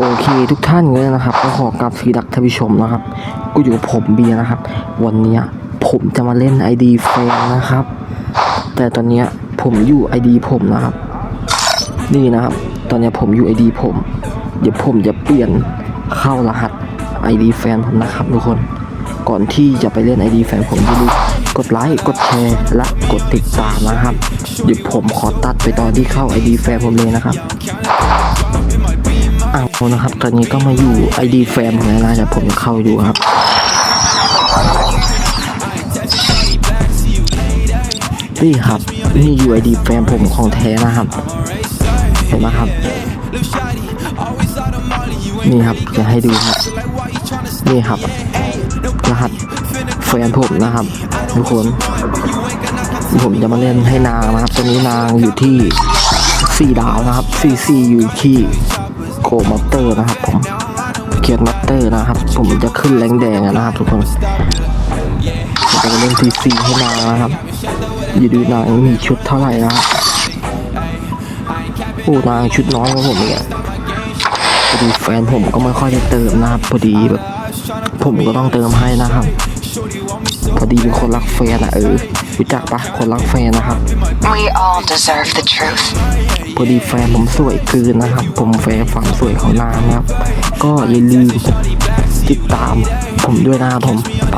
โอเคทุกท่านเลยนะครับก็ขอกราบสวัสดีท่านผู้ชมนะครับก็อยู่กับผมเบียนะครับ วันนี้ผมจะมาเล่น ID แฟนนะครับ แต่ตอนนี้ผมอยู่ ID ผมนะครับ นี่นะครับ ตอนนี้ผมอยู่ ID ผม เดี๋ยวผมจะเปลี่ยนเข้ารหัส ID แฟนผมนะครับทุกคนก่อนที่จะไปเล่น ID แฟนผมอย่าลืมกดไลค์กดแชร์และกดติดตามนะครับ เดี๋ยวผมขอตัดไปตอนที่เข้า ID แฟนผมเลยนะครับ เอานะครับ ตอนนี้ก็มาอยู่ ID แฟนผมแล้วนะเดี๋ยวผมจะเข้าไปดูครับนี่ครับนี่อยู่ ID แฟนผมของแท้นะครับเห็นไหมครับนี่ครับจะให้ดูครับนี่ครับรหัสแฟนผมนะครับทุกคนผมจะมาเล่นให้นางนะครับตอนนี้นางอยู่ที่สี่ดาวนะครับซีซีอยู่ที่ โกมัตเตอร์นะครับผมเกียร์มัตเตอร์นะครับ ผมจะขึ้นแรงแดงนะครับ ทุกคนผมจะเล่นซีซีให้นางนะครับอยู่ดูนางมีชุดเท่าไหร่นะครับโอ้นางชุดน้อยกว่าผมอีกอะพอดีแฟนผมก็ไม่ค่อยได้เติมนะครับพอดีแบบผมก็ต้องเติมให้นะครับ พอดีเป็นคนรักแฟนอะเออรู้จักปะคนรักแฟนนะครับ We all deserve the truth. พอดีแฟนผมสวยเกินนะครับ ผมแฟนความสวยของนางนะครับ ก็อย่าลืมติดตามผมด้วยนะครับผมไป